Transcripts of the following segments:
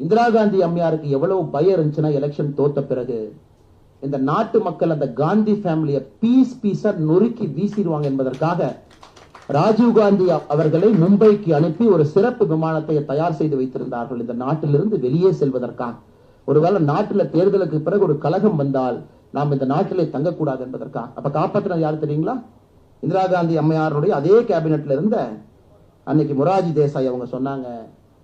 இந்திரா காந்தி அம்மையாருக்கு எவ்வளவு பயம் இருந்துச்சுன்னா எலெக்ஷன் தோத்த பிறகு இந்த நாட்டு மக்கள் அந்த காந்தி ஃபேமிலியை பீஸ் பீஸா நொறுக்கி வீசிடுவாங்க என்பதற்காக ராஜீவ் காந்தி அவர்களை மும்பைக்கு அனுப்பி ஒரு சிறப்பு விமானத்தை தயார் செய்து வைத்திருந்தார்கள். இந்த நாட்டிலிருந்து வெளியே செல்வதற்காக. ஒருவேளை நாட்டில் தேர்தலுக்கு பிறகு ஒரு கலகம் வந்தால் நாம் இந்த நாட்டிலே தங்கக்கூடாது என்பதற்காக. அப்ப காப்பாற்றினது யாரு தெரியுங்களா? இந்திரா காந்தி அம்மையாருடைய அதே கேபினட்ல இருந்த அன்னைக்கு மொராஜி தேசாய் அவங்க சொன்னாங்க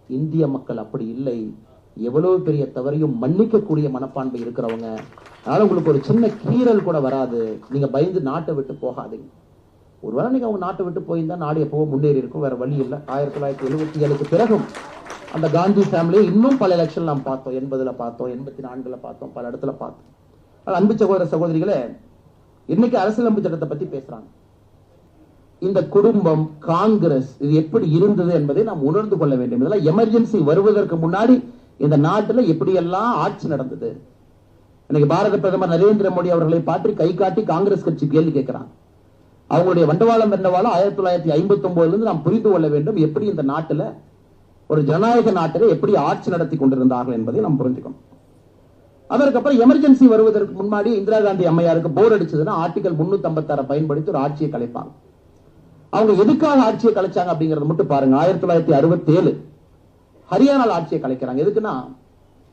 இந்திய மக்கள் அப்படி இல்லை. எவ்வளவு பெரிய தவறையும் மன்னிக்கக்கூடிய மனப்பான்மை இருக்கிறவங்க. அதனால உங்களுக்கு ஒரு சின்ன கீறல் கூட வராது. நீங்க பயந்து நாட்டை விட்டு போகாதீங்க. ஒருவேளை நீங்க அவங்க நாட்டை விட்டு போயிருந்தா நாடு போக முன்னேறி இருக்கும். வேற வழி இல்லை. ஆயிரத்தி தொள்ளாயிரத்தி எழுபத்தி ஏழுக்கு பிறகும் அந்த காந்தி ஃபேமிலியை இன்னும் பல எலெக்ஷன் நாம் பார்த்தோம். எண்பதுல பார்த்தோம். எண்பத்தி நான்குல பார்த்தோம். பல இடத்துல பார்த்தோம். அன்பு சகோதர சகோதரிகளே இன்னைக்கு அரசியலமைப்பு சட்டத்தை பத்தி பேசுறாங்க. இந்த குடும்பம் காங்கிரஸ் இது எப்படி இருந்தது என்பதை நாம் உணர்ந்து கொள்ள வேண்டும். இதெல்லாம் எமர்ஜென்சி வருவதற்கு முன்னாடி இந்த நாட்டுல எப்படியெல்லாம் ஆட்சி நடந்தது? இன்னைக்கு பாரத பிரதமர் நரேந்திர மோடி அவர்களை பாற்றி கை காட்டி காங்கிரஸ் கட்சி கேள்வி கேட்கிறான். அவங்களுடைய வண்டவாளம் என்னவாலும் ஆயிரத்தி தொள்ளாயிரத்தி ஐம்பத்தி ஒன்பதுல இருந்து நாம் புரிந்து கொள்ள வேண்டும் எப்படி இந்த நாட்டுல ஒரு ஜனநாயக நாட்டில் எப்படி ஆட்சி நடத்தி கொண்டிருந்தார்கள் என்பதை நாம் புரிஞ்சுக்கணும் அதற்கப்புறம் எமர்ஜென்சி வருவதற்கு முன்னாடி இந்திரா காந்தி அம்மையாருக்கு போர் அடிச்சதுன்னா ஆர்டிகல் முன்னூத்தி ஐம்பத்தாறு பயன்படுத்தி ஒரு ஆட்சியை கலைப்பாங்க. அவங்க எதுக்காக ஆட்சியை கலைச்சாங்க அப்படிங்கறத மட்டும் பாருங்க. ஆயிரத்தி தொள்ளாயிரத்தி அறுபத்தி ஏழு ஹரியானால ஆட்சியை கலைக்கிறாங்க. எதுக்குன்னா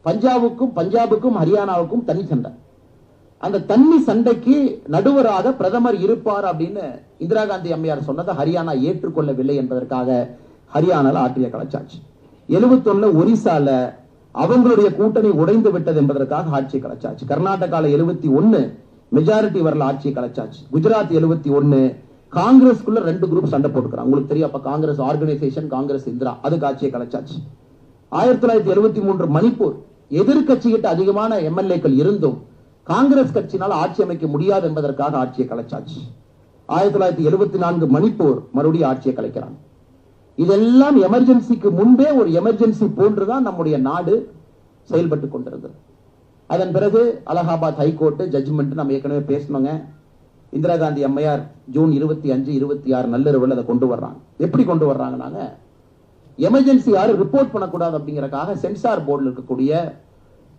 பஞ்சாபுக்கும் பஞ்சாபுக்கும் ஹரியானாவுக்கும் தனி சண்டை. அந்த தண்ணி சண்டைக்கு நடுவராக பிரதமர் இருப்பார் அப்படின்னு இந்திரா காந்தி அம்மையார் சொன்னதை ஹரியானா ஏற்றுக்கொள்ளவில்லை என்பதற்காக ஹரியானால ஆட்சியை கலைச்சாச்சு. எழுபத்தொன்னுல ஒரிசால அவங்களுடைய கூட்டணி உடைந்து விட்டது என்பதற்காக ஆட்சியை கலைச்சாச்சு. கர்நாடகால எழுபத்தி ஒன்னு மெஜாரிட்டி வரல ஆட்சியை கலைச்சாச்சு. குஜராத் எழுபத்தி ஒன்னு காங்கிரஸ்க்குள்ள ரெண்டு குரூப் சண்டை போட்டுக்கிறாங்க. உங்களுக்கு தெரியும் அப்ப காங்கிரஸ் ஆர்கனைசேஷன் காங்கிரஸ் இந்திரா அதுக்கு ஆட்சியை கலைச்சாச்சு. ஆயிரத்தி தொள்ளாயிரத்தி எழுபத்தி மூன்று மணிப்பூர் எதிர்கட்சிகிட்ட அதிகமான எம்எல்ஏக்கள் இருந்தும் காங்கிரஸ் கட்சியினால் ஆட்சி அமைக்க முடியாது என்பதற்காக ஆட்சியை கலைச்சாச்சு. ஆயிரத்தி தொள்ளாயிரத்தி எழுபத்தி நான்கு மணிப்பூர் மறுபடியும் ஆட்சியை கலைக்கிறாங்க. இதெல்லாம் எமர்ஜென்சிக்கு முன்பே ஒரு எமர்ஜென்சி போன்றுதான் நம்முடைய நாடு செயல்பட்டு கொண்டிருந்தது. அதன் பிறகு அலகாபாத் ஹைகோர்ட் ஜட்ஜ்மெண்ட் நம்ம ஏற்கனவே பேசணுங்க இந்திரா காந்தி அம்மையார் ஜூன் இருபத்தி அஞ்சு இருபத்தி ஆறு நள்ளிரவில் அதை கொண்டு வர்றாங்க. எப்படி கொண்டு வர்றாங்கன்னாங்க எமர்ஜென்சி யாரும் ரிப்போர்ட் பண்ணக்கூடாது அப்படிங்கறக்காக சென்சார் போர்டில் இருக்கக்கூடிய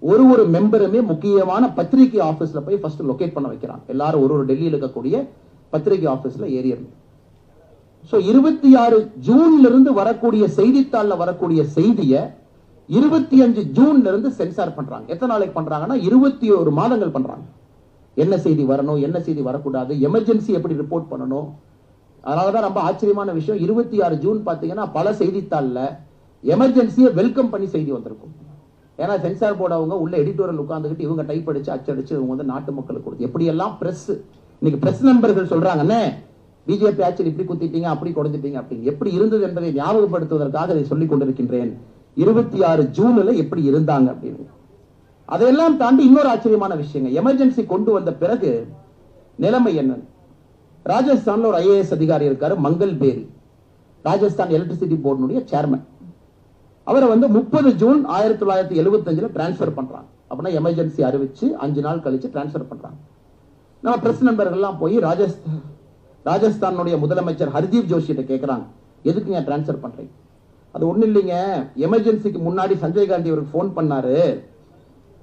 ஒரு ஒரு மெம்பருமே முக்கியமான பத்திரிகை ஆபீஸ்ல போய் ஃபர்ஸ்ட் லொகேட் பண்ண வைக்கிறாங்க. எல்லாரும் ஒரு ஒரு டெல்லியில் இருக்கக்கூடிய பத்திரிகை ஆபீஸ்ல ஏறியணும் சோ இருபத்தி ஆறு ஜூன்ல இருந்து வரக்கூடிய செய்தித்தாள்ல வரக்கூடிய செய்திய இருபத்தி அஞ்சு ஜூன்ல இருந்து சென்சார் பண்றாங்க. எத்தனை நாளைக்கு பண்றாங்கன்னா இருபத்தி ஒரு மாதங்கள் பண்றாங்க. என்ன செய்தி வரணும் என்ன செய்தி வரக்கூடாது எமர்ஜென்சி எப்படி ரிப்போர்ட் பண்ணணும்? அதனாலதான் ரொம்ப ஆச்சரியமான விஷயம். இருபத்தி ஆறு ஜூன் பார்த்தீங்கன்னா பல செய்தித்தாளில் எமர்ஜென்சியை வெல்கம் பண்ணி செய்தி வந்திருக்கும். ஏன்னா சென்சார் போர்டு அவங்க உள்ள எடிட்டோரியல் உட்காந்துக்கிட்டு இவங்க டைப் அடிச்சு அச்சடிச்சு இவங்க வந்து நாட்டு மக்களுக்கு கொடுத்து எப்படியெல்லாம் ப்ரெஸ் பிரஸ் இன்னைக்கு பிரஸ் நண்பர்கள் சொல்றாங்கன்னே பிஜேபி ஆட்சியில் இப்படி குத்திட்டீங்க அப்படி கொடுத்துட்டீங்க அப்படின்னு. எப்படி இருந்தது என்பதை ஞாபகப்படுத்துவதற்காக இதை சொல்லிக் கொண்டிருக்கின்றேன். இருபத்தி ஆறு ஜூன்ல எப்படி இருந்தாங்க அப்படின்னு. அதையெல்லாம் தாண்டி இன்னொரு ஆச்சரியமான விஷயங்க. எமர்ஜென்சி கொண்டு வந்த பிறகு நிலைமை என்ன? ராஜஸ்தான்ல ஒரு ஐஏஎஸ் அதிகாரி இருக்காரு மங்கள் பேரி. ராஜஸ்தான் எலக்ட்ரிசிட்டி போர்டினுடைய சேர்மன் அவரை வந்து முப்பது ஜூன் ஆயிரத்தி தொள்ளாயிரத்தி எழுபத்தி அஞ்சுல டிரான்ஸ்பர் பண்றாங்க. அப்படின்னா எமர்ஜென்சி அறிவிச்சு அஞ்சு நாள் கழிச்சு டிரான்ஸ்பர் பண்றாங்க. நம்ம பிரஸ் நண்பர்கள்லாம் போய் ராஜஸ்தான் ராஜஸ்தானுடைய முதலமைச்சர் ஹர்தீப் ஜோஷியிட்ட கிட்ட எதுக்கு ஏன் டிரான்ஸ்பர் பண்றீங்க? அது ஒண்ணு இல்லைங்க. எமர்ஜென்சிக்கு முன்னாடி சஞ்சய் காந்தி அவருக்கு ஃபோன் பண்ணாரு.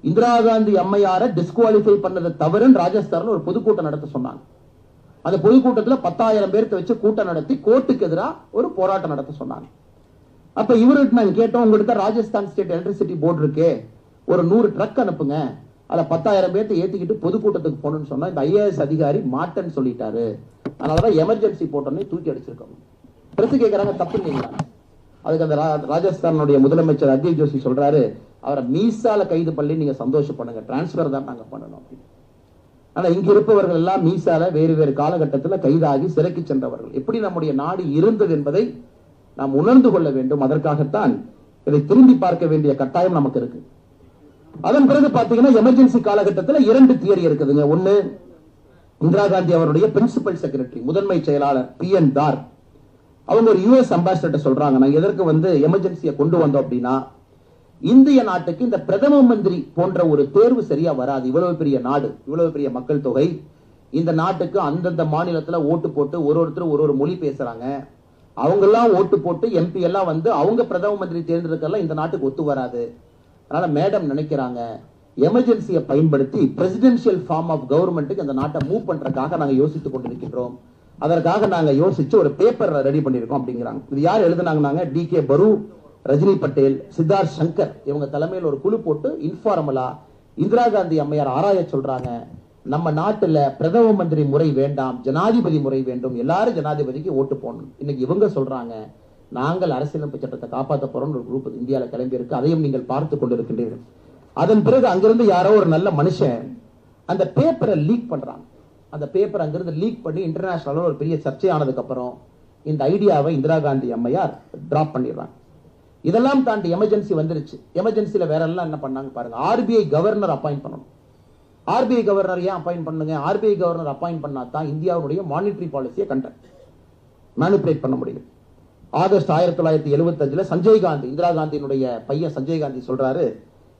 இந்திரா காந்தி அம்மையார டிஸ்குவாலிஃபை பண்ணதை தவறுன்னு ராஜஸ்தான்ல ஒரு பொதுக்கூட்டம் நடத்த சொன்னாங்க. அந்த பொதுக்கூட்டத்தில் பத்தாயிரம் பேர்த்த வச்சு கூட்டம் நடத்தி கோர்ட்டுக்கு எதிராக ஒரு போராட்டம் நடத்த சொன்னாங்க. அப்ப இவர்கிட்ட நாங்க கேட்டோம் உங்ககிட்ட ராஜஸ்தான் ஸ்டேட் எலக்ட்ரிசிட்டி போர்டு இருக்கு. ஒரு நூறு ட்ரக் அனுப்புங்க. அதில் பத்தாயிரம் பேர்த்த ஏற்றிக்கிட்டு பொதுக்கூட்டத்துக்கு போகணும்னு சொன்னா இந்த ஐஏஎஸ் அதிகாரி மாட்டேன்னு சொல்லிட்டாரு. அதனாலதான் எமர்ஜென்சி போட்டோன்னே தூக்கி அடிச்சிருக்கோம் பிரசு கேட்குறாங்க தப்பு இல்லைங்களா அதுக்கு அந்த ரா- ராஜஸ்தானுடைய முதலமைச்சர் அஜய் ஜோஷி சொல்றாரு அவரை மீசால கைது பண்ணி நீங்க சந்தோஷப்படுங்க டிரான்ஸ்பர் தான் நாங்க பண்ணணும் அப்படின்னு. ஆனா இங்க இருப்பவர்கள் எல்லாம் மீசால வேறு வேறு காலகட்டத்துல கைதாகி சிறைக்கு சென்றவர்கள். எப்படி நம்முடைய நாடு இருந்தது என்பதை நாம் உணர்ந்து கொள்ள வேண்டும். அதற்காகத்தான் இதை திரும்பி பார்க்க வேண்டிய கட்டாயம் நமக்கு இருக்கு. அதன் பிறகு பாத்தீங்கன்னா எமர்ஜென்சி காலகட்டத்துல இரண்டு தியரி இருக்குதுங்க. ஒண்ணு இந்திரா காந்தி அவருடைய பிரின்சிபல் செக்ரட்டரி முதன்மை செயலாளர் பி என் தார். அவங்க ஒரு யூஎஸ் அம்பாசிடர் சொல்றாங்க. நாங்க எதற்கு வந்து எமர்ஜென்சியை கொண்டு வந்தோம் அப்படின்னா இந்திய நாட்டுக்கு இந்த பிரதம மந்திரி போன்ற ஒரு தேர்வு சரியா வராது. இவ்வளவு பெரிய நாடு இவ்வளவு பெரிய மக்கள் தொகை. இந்த நாட்டுக்கு அந்தந்த மாநிலத்துல ஓட்டு போட்டு ஒரு ஒருத்தர் ஒரு ஒரு மொழி பேசுறாங்க. அவங்க எல்லாம் ஓட்டு போட்டு எம்பி எல்லாம் வந்து அவங்க பிரதம மந்திரி தேர்ந்தெடுக்கலாம் இந்த நாட்டுக்கு ஒத்து வராது. அதனால மேடம் நினைக்கிறாங்க எமர்ஜென்சியை பயன்படுத்தி பிரசிடென்ஷியல் ஃபார்ம் ஆஃப் கவர்மெண்ட்டுக்கு அந்த நாட்டை மூவ் பண்றதுக்காக நாங்க யோசித்துக் கொண்டிருக்கின்றோம். அதற்காக நாங்க யோசிச்சு ஒரு பேப்பர் ரெடி பண்ணிருக்கோம் அப்படிங்கிறாங்க. இது யார் எழுதுனாங்க டி கே பரு ரஜினி பட்டேல் சித்தார்த் சங்கர் இவங்க தலைமையில் ஒரு குழு போட்டு இன்ஃபார்மலா இந்திரா காந்தி அம்மையார் ஆராய சொல்றாங்க. நம்ம நாட்டுல பிரதம மந்திரி முறை வேண்டாம் ஜனாதிபதி முறை வேண்டும் எல்லாரும் ஜனாதிபதிக்கு ஓட்டு போடணும். இன்னைக்கு இவங்க சொல்றாங்க நாங்கள் அரசியலமைப்பு சட்டத்தை காப்பாற்ற போறோம் ஒரு குரூப் இந்தியாவில் கிளம்பி இருக்கு அதையும் நீங்கள் பார்த்து கொண்டிருக்கின்றீர்கள். அதன் பிறகு அங்கிருந்து யாரோ ஒரு நல்ல மனுஷன் அந்த பேப்பரை லீக் பண்றாங்க அந்த பேப்பர் அங்கிருந்து லீக் பண்ணி இன்டர்நேஷனல் ஒரு பெரிய சர்ச்சையானதுக்கு அப்புறம் இந்த ஐடியாவை இந்திரா காந்தி அம்மையார் டிராப் பண்ணிடுறாங்க. இதெல்லாம் தாண்டி எமர்ஜென்சி வந்துருச்சு. எமர்ஜென்சியில் வேற எல்லாம் என்ன பண்ணாங்க பாருங்க. ஆர்பிஐ கவர்னர் அப்பாயிண்ட் பண்ணணும். ஆர்பிஐ கவர்னர் ஏன் அப்பாயிண்ட் பண்ணுங்க? ஆர்பிஐ கவர்னர் அப்பாயிண்ட் பண்ணா தான் இந்தியாவுடைய மானிட்டரி பாலிசியை கண்ட மேனிபுலேட் பண்ண முடியும். ஆகஸ்ட் ஆயிரத்தி தொள்ளாயிரத்தி எழுபத்தஞ்சில் சஞ்சய் காந்தி இந்திரா காந்தியினுடைய பையன் சஞ்சய் காந்தி சொல்றாரு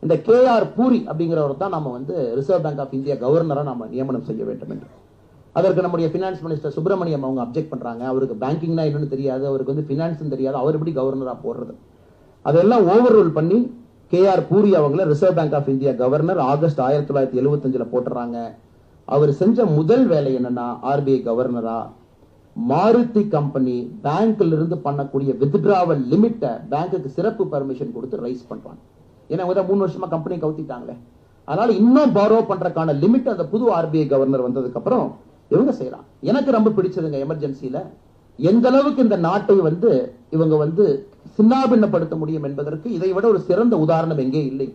இந்த கே ஆர் பூரி அப்படிங்கிறவர் தான் நம்ம வந்து ரிசர்வ் பேங்க் ஆஃப் இந்தியா கவர்னரா நம்ம நியமனம் செய்ய வேண்டும் என்று. அதற்கு நம்முடைய ஃபினான்ஸ் மினிஸ்டர் சுப்பிரமணியம் அவங்க அப்ஜெக்ட் பண்றாங்க. அவருக்கு பேங்கிங்னா என்னன்னு தெரியாது. அவருக்கு வந்து ஃபினான்ஸ் தெரியாது. அவர் எப்படி கவர்னராக போடுறது? அதெல்லாம் ஓவர் ரூல் பண்ணி கே ஆர் பூரி அவங்கள Reserve Bank of India governor August ஆயிரத்தி தொள்ளாயிரத்தி எழுபத்தஞ்சுல போட்டுறாங்க. அவர் செஞ்ச முதல் வேலை என்னன்னா ஆர்பிஐ கவர்னரா மாருதி கம்பெனி பேங்க்ல இருந்து பண்ணக்கூடிய வித்ட்ராவல் லிமிட்டை பேங்க்குக்கு சிறப்பு பர்மிஷன் கொடுத்து ரைஸ் பண்றாங்க. ஏன்னா இவங்க தான் மூணு வருஷமா கம்பெனி கவுத்திட்டாங்களே. அதனால இன்னும் பாரோ பண்றதுக்கான லிமிட் அந்த புது ஆர்பிஐ கவர்னர் வந்ததுக்கு அப்புறம் இவங்க செய்யலாம். எனக்கு ரொம்ப பிடிச்சதுங்க எமர்ஜென்சியில எந்த அளவுக்கு இந்த நாட்டை வந்து இவங்க வந்து சின்னாபின்னப்படுத்த முடியும் என்பதற்கு இதை விட ஒரு சிறந்த உதாரணம் எங்கே இல்லை.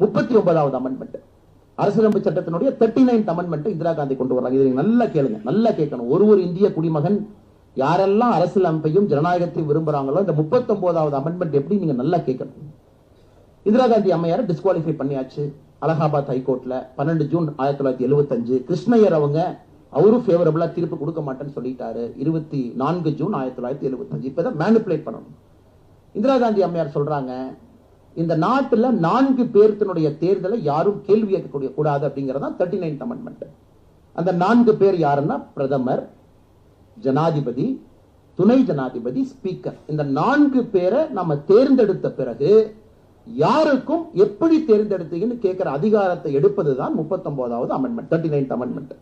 முப்பத்தி ஒன்பதாவது அமெண்ட்மெண்ட் அரசியலமைப்பு சட்டத்தினுடைய thirty nine amendment Indira Gandhi கொண்டு வர்றாங்க. இதை நல்லா கேளுங்க. நல்லா கேட்கணும். ஒரு ஒரு இந்திய குடிமகன் யாரெல்லாம் அரசியலமைப்பையும் ஜனநாயகத்தையும் விரும்புறாங்களோ இந்த முப்பத்தி ஒன்பதாவது அமெண்ட்மெண்ட் எப்படி நீங்க நல்லா கேட்கணும்? இந்திரா காந்தி அம்மையார டிஸ்குவாலிஃபை பண்ணியாச்சு. அலகாபாத் ஹைகோர்ட்ல பன்னெண்டு ஜூன் ஆயிரத்தி தொள்ளாயிரத்தி எழுபத்தஞ்சு கிருஷ்ணய்யர் அவங்க அவரும் ஃபேவரபுளாக தீர்ப்பு கொடுக்க மாட்டேன்னு சொல்லிட்டாரு. இருபத்தி நான்கு ஜூன் ஆயிரத்தி தொள்ளாயிரத்தி எழுபத்தஞ்சு. இப்பதான் மேனிப்புலேட் பண்ணணும். இந்திரா காந்தி அம்மையார் சொல்றாங்க இந்த நாட்டில் நான்கு பேர்த்தினுடைய தேர்தலை யாரும் கேள்வி கேட்கக்கூடிய கூடாது அப்படிங்கிறது தான் தேர்ட்டி நைன் அமெண்ட்மெண்ட் அந்த நான்கு பேர் யாருன்னா பிரதமர் ஜனாதிபதி துணை ஜனாதிபதி ஸ்பீக்கர் இந்த நான்கு பேரை நம்ம தேர்ந்தெடுத்த பிறகு யாருக்கும் எப்படி தேர்ந்தெடுத்தீங்கன்னு கேட்கிற அதிகாரத்தை எடுப்பது தான் முப்பத்தொன்பதாவது அமெண்ட்மெண்ட் தேர்ட்டி நைன்த் அமெண்ட்மெண்ட்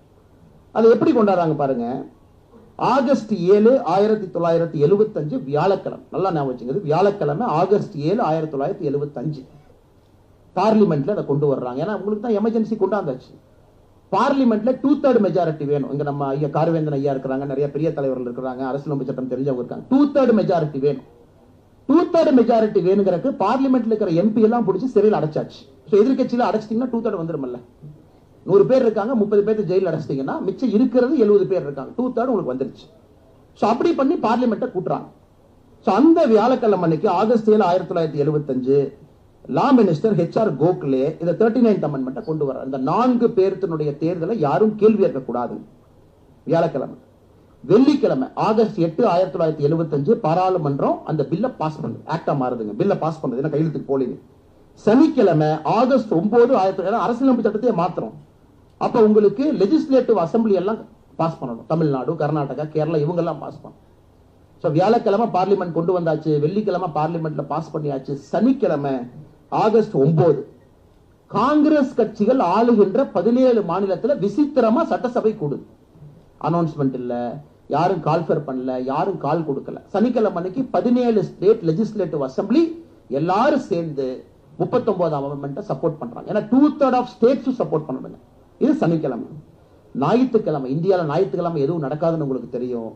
அதை எப்படி கொண்டாடுறாங்க பாருங்க? ஆகஸ்ட் ஏழு ஆயிரத்தி தொள்ளாயிரத்தி எழுபத்தஞ்சு வியாழக்கிழமை. நல்லா ஞாபகம் வச்சுங்க வியாழக்கிழமை ஆகஸ்ட் ஏழு ஆயிரத்தி தொள்ளாயிரத்தி எழுபத்தஞ்சு பார்லிமெண்ட்ல அதை கொண்டு வர்றாங்க. ஏன்னா உங்களுக்கு தான் எமர்ஜென்சி கொண்டாந்தாச்சு. பார்லிமெண்ட்ல டூ தேர்ட் மெஜாரிட்டி வேணும். இங்க நம்ம ஐயா காரவேந்தன் ஐயா இருக்கிறாங்க நிறைய பெரிய தலைவர்கள் இருக்கிறாங்க அரசியலமைப்பு சட்டம் தெரிஞ்சவங்க இருக்காங்க. டூ தேர்ட் மெஜாரிட்டி வேணும். டூ தேர்ட் மெஜாரிட்டி வேணுங்கிறக்கு பார்லிமெண்ட்ல இருக்கிற எம்பி எல்லாம் பிடிச்சி சிறையில் அடைச்சாச்சு. ஸோ எதிர்கட்சியில அடைச்சிட்டீங்கன்னா டூ தேர்ட் வந்துருமல்ல நூறு பேர் இருக்காங்க முப்பது பேர்த்து ஜெயிலில் அடைச்சிட்டீங்கன்னா மிச்சம் இருக்கிறது எழுபது பேர் இருக்காங்க. டூ தேர்ட் உங்களுக்கு வந்துருச்சு. ஸோ அப்படி பண்ணி பார்லிமெண்ட்டை கூட்டுறாங்க. ஸோ அந்த வியாழக்கிழமை அன்னைக்கு ஆகஸ்ட் ஏழு ஆயிரத்தி தொள்ளாயிரத்தி எழுபத்தஞ்சு லா மினிஸ்டர் ஹெச்ஆர் கோக்லே இந்த தேர்ட்டி நைன்த் அமெண்ட்மெண்ட்டை கொண்டு வர இந்த நான்கு பேர்த்தினுடைய தேர்தலை யாரும் கேள்வி கேட்கக்கூடாது வியாழக்கிழமை. வெள்ளிக்கிழமை ஆகஸ்ட் எட்டு ஆயிரத்தி தொள்ளாயிரத்தி எழுபத்தஞ்சு பாராளுமன்றம் அந்த பில்லை பாஸ் பண்ணுது. ஆக்டா மாறுதுங்க. பில்லை பாஸ் பண்ணுது. ஏன்னா கையெழுத்துக்கு போலீங்க. சனிக்கிழமை ஆகஸ்ட் ஒன்பது ஆயிரத்தி அரசியலமைப்பு சட்டத்தையே மாத்திரம் அப்ப உங்களுக்கு லெஜிஸ்லேட்டிவ் அசம்பிளி எல்லாம் பாஸ் பண்ணணும். தமிழ்நாடு கர்நாடகா கேரளா இவங்க எல்லாம் பாஸ் பண்ணணும். ஸோ வியாழக்கிழமை பார்லிமெண்ட் கொண்டு வந்தாச்சு வெள்ளிக்கிழமை பார்லிமெண்ட்ல பாஸ் பண்ணியாச்சு சனிக்கிழமை ஆகஸ்ட் ஒன்பது காங்கிரஸ் கட்சிகள் ஆளுகின்ற பதினேழு மாநிலத்தில் விசித்திரமா சட்டசபை கூடுது. அனௌன்ஸ்மெண்ட் இல்ல யாரும் கால்ஃபர் பண்ணல யாரும் கால் கொடுக்கல. சனிக்கிழமை அன்னைக்கு பதினேழு ஸ்டேட் லெஜிஸ்லேட்டிவ் அசம்பிளி எல்லாரும் சேர்ந்து முப்பத்தொன்பதாம் அமெண்ட்மெண்ட்டை சப்போர்ட் பண்றாங்க. ஏன்னா டூ தேர்ட் ஆஃப் ஸ்டேட்ஸும் சப்போர்ட் பண்ணணுங்க. இது சனிக்கிழமை. ஞாயிற்றுக்கிழமை இந்தியாவில் ஞாயிற்றுக்கிழமை எதுவும் நடக்காதுன்னு உங்களுக்கு தெரியும்.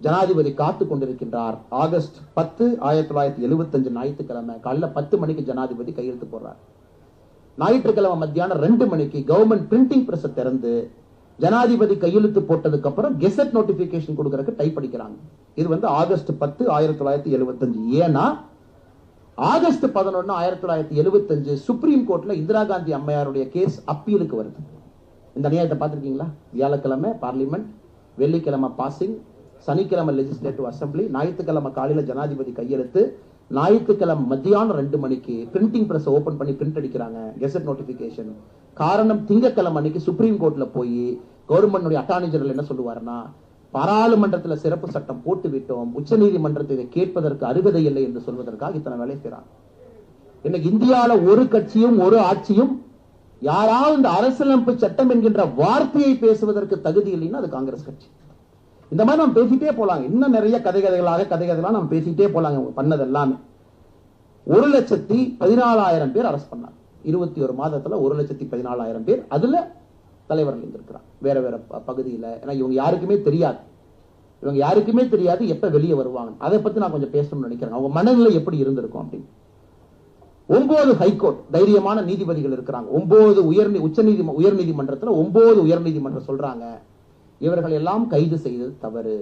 ஜனாதிபதி காத்து கொண்டிருக்கின்றார். ஆகஸ்ட் பத்து ஆயிரத்தி தொள்ளாயிரத்தி எழுபத்தஞ்சு ஞாயிற்றுக்கிழமை. காலைல பத்து மணிக்கு ஜனாதிபதி கையெழுத்து போடுறார். ஞாயிற்றுக்கிழமை மத்தியானம் ரெண்டு மணிக்கு கவர்மெண்ட் பிரிண்டிங் பிரஸ் திறந்து ஜனாதிபதி கையெழுத்து போட்டதுக்கு அப்புறம் கெசட் நோட்டிபிகேஷன் கொடுக்கறதுக்கு டைப் அடிக்கிறாங்க இது வந்து ஆகஸ்ட் பத்து ஆயிரத்தி தொள்ளாயிரத்தி எழுபத்தஞ்சு ஏன்னா ஆகஸ்ட் பதினொன்னு ஆயிரத்தி தொள்ளாயிரத்தி எழுபத்தஞ்சு சுப்ரீம் கோர்ட்ல இந்திரா காந்தி அம்மையாருடைய கேஸ் அப்பீலுக்கு வருது. இந்த அநியாயத்தை பார்த்துருக்கீங்களா? வியாழக்கிழமை பார்லிமெண்ட் வெள்ளிக்கிழமை பாசிங் சனிக்கிழமை லெஜிஸ்லேட்டிவ் அசம்பிளி ஞாயிற்றுக்கிழமை காலையில் ஜனாதிபதி கையெழுத்து ஞாயிற்றுக்கிழமை மத்தியானம் ரெண்டு மணிக்கு பிரிண்டிங் பிரஸ் ஓபன் பண்ணி பிரிண்ட் அடிக்கிறாங்க கெசட் நோட்டிபிகேஷன் காரணம் திங்கக்கிழமை அன்னைக்கு சுப்ரீம் கோர்ட்ல போய் கவர்மெண்ட்டுடைய அட்டார்னி ஜெனரல் என்ன சொல்லுவாருன்னா பாராளுமன்றத்தில் சிறப்பு சட்டம் போட்டு விட்டோம் உச்ச நீதிமன்றத்தை இதை கேட்பதற்கு அருகதை இல்லை என்று சொல்வதற்காக இத்தனை வேலை செய்றாங்க. இன்னைக்கு இந்தியாவில் ஒரு கட்சியும் ஒரு ஆட்சியும் யாராவது இந்த அரசியலமைப்பு சட்டம் என்கின்ற வார்த்தையை பேசுவதற்கு தகுதி இல்லைன்னா அது காங்கிரஸ் கட்சி. இந்த மாதிரி நம்ம பேசிட்டே போலாங்க. இன்னும் நிறைய கதை கதைகளாக கதை கதைகளாக நம்ம பேசிட்டே போலாங்க. அவங்க பண்ணது எல்லாமே ஒரு லட்சத்தி பதினாலாயிரம் பேர் அரசு பண்ணாங்க. இருபத்தி ஒரு மாதத்துல ஒரு லட்சத்தி பதினாலாயிரம் பேர் அதுல தலைவர்கள் இருந்திருக்கிறாங்க. வேற வேற ப- ஏன்னா இவங்க யாருக்குமே தெரியாது. இவங்க யாருக்குமே தெரியாது எப்ப வெளியே வருவாங்க அதை பத்தி நான் கொஞ்சம் பேசணும்னு நினைக்கிறேன் அவங்க மனநிலை எப்படி இருந்திருக்கும் அப்படின்னு. ஒன்பது ஹைகோர்ட் தைரியமான நீதிபதிகள் இருக்கிறாங்க. ஒன்பது உயர் உச்ச நீதி உயர் நீதிமன்றத்தில் ஒன்பது உயர் நீதிமன்றம் சொல்றாங்க. இவர்கள் எல்லாம் கைது செய்தது தவறு.